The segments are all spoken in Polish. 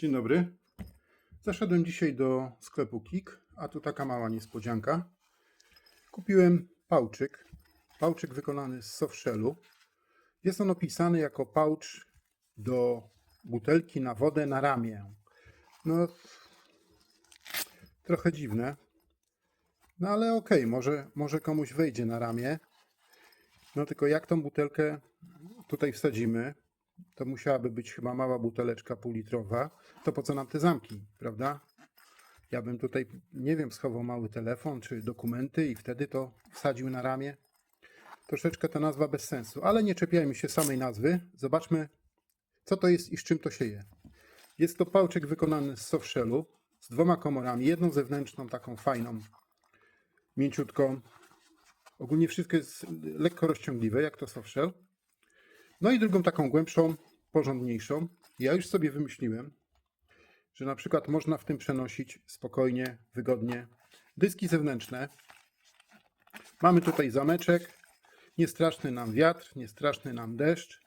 Dzień dobry. Zaszedłem dzisiaj do sklepu Kik, a tu taka mała niespodzianka. Kupiłem pałczyk. Pałczyk wykonany z softshellu. Jest on opisany jako pałcz do butelki na wodę na ramię. No, trochę dziwne. No ale okej, może, może komuś wejdzie na ramię. No tylko jak tą butelkę tutaj wsadzimy, to musiałaby być chyba mała buteleczka półlitrowa. To po co nam te zamki, prawda? Ja bym tutaj, nie wiem, schował mały telefon czy dokumenty i wtedy to wsadził na ramię. Troszeczkę ta nazwa bez sensu, ale nie czepiajmy się samej nazwy. Zobaczmy, co to jest i z czym to się je. Jest to pałczek wykonany z softshellu z dwoma komorami. Jedną zewnętrzną, taką fajną, mięciutką. Ogólnie wszystko jest lekko rozciągliwe, jak to softshell. No i drugą taką głębszą, porządniejszą. Ja już sobie wymyśliłem, że na przykład można w tym przenosić spokojnie, wygodnie dyski zewnętrzne. Mamy tutaj zameczek, nie straszny nam wiatr, nie straszny nam deszcz.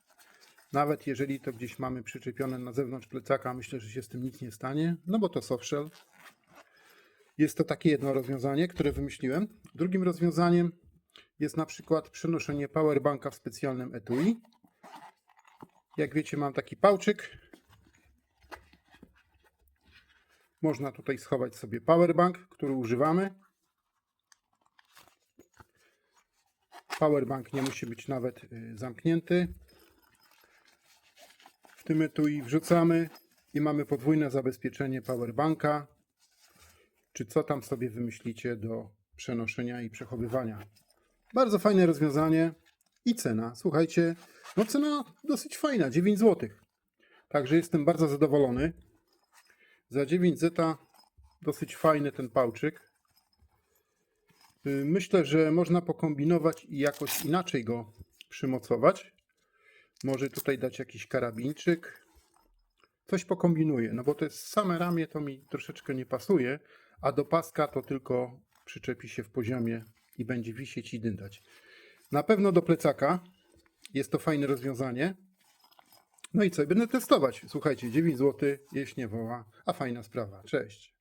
Nawet jeżeli to gdzieś mamy przyczepione na zewnątrz plecaka, myślę, że się z tym nic nie stanie, no bo to softshell. Jest to takie jedno rozwiązanie, które wymyśliłem. Drugim rozwiązaniem jest na przykład przenoszenie powerbanka w specjalnym etui. Jak wiecie, mam taki pałczyk. Można tutaj schować sobie powerbank, który używamy. Powerbank nie musi być nawet y, zamknięty. W tym etui wrzucamy i mamy podwójne zabezpieczenie powerbanka. Czy co tam sobie wymyślicie do przenoszenia i przechowywania. Bardzo fajne rozwiązanie i cena. Słuchajcie, no cena dosyć fajna, 9 zł. Także jestem bardzo zadowolony. Za 9 zeta dosyć fajny ten pałczyk. Y, Myślę, że można pokombinować i jakoś inaczej go przymocować. Może tutaj dać jakiś karabinczyk. Coś pokombinuję, no bo to jest same ramię, to mi troszeczkę nie pasuje, a do paska to tylko przyczepi się w poziomie i będzie wisieć i dyndać. Na pewno do plecaka jest to fajne rozwiązanie. No i co? Będę testować. Słuchajcie, 9 zł, jeść nie woła, a fajna sprawa. Cześć.